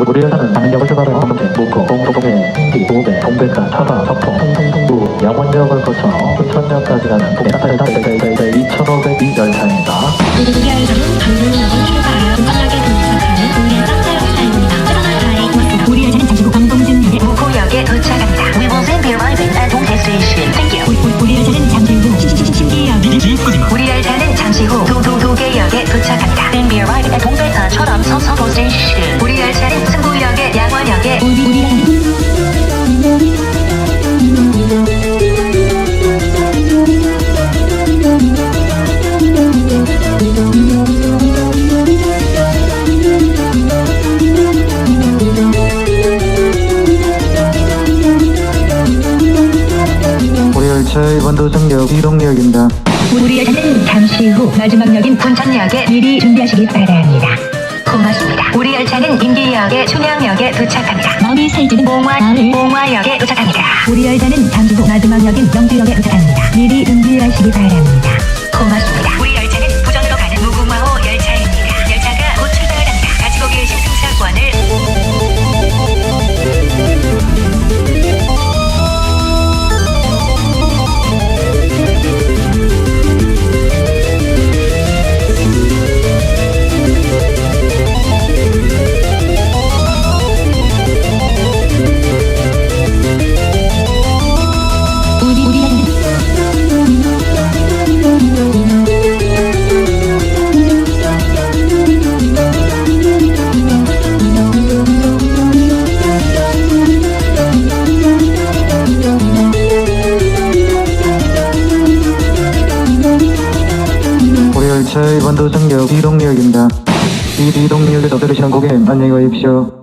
우리는 강력을 출발해 함께 목포, 동동에, 홍기, 도배, 동백산, 차바, 서포, 통통통부, 양원역을 거쳐 순천역까지 가는 동해안을 2,500이 열차입니다. 우리 열차는 양원역에 우리 우리 열차의 원도정역 이동역입니다. 우리알차는 잠시 후 마지막 역인 군천역에 미리 준비하시기 바랍니다. 고맙습니다. 우리 열차는 임기역에 춘향역에 도착합니다. 마음이 살찌는 봉화 봉화역에 도착합니다. 우리 열차는 잠시 후 마지막 역인 영주역에 도착합니다. 미리 준비하시기 바랍니다. 열차의 원도정역 이동역입니다. 이 이동역에서 들으시는 고객 안녕히 가십시오.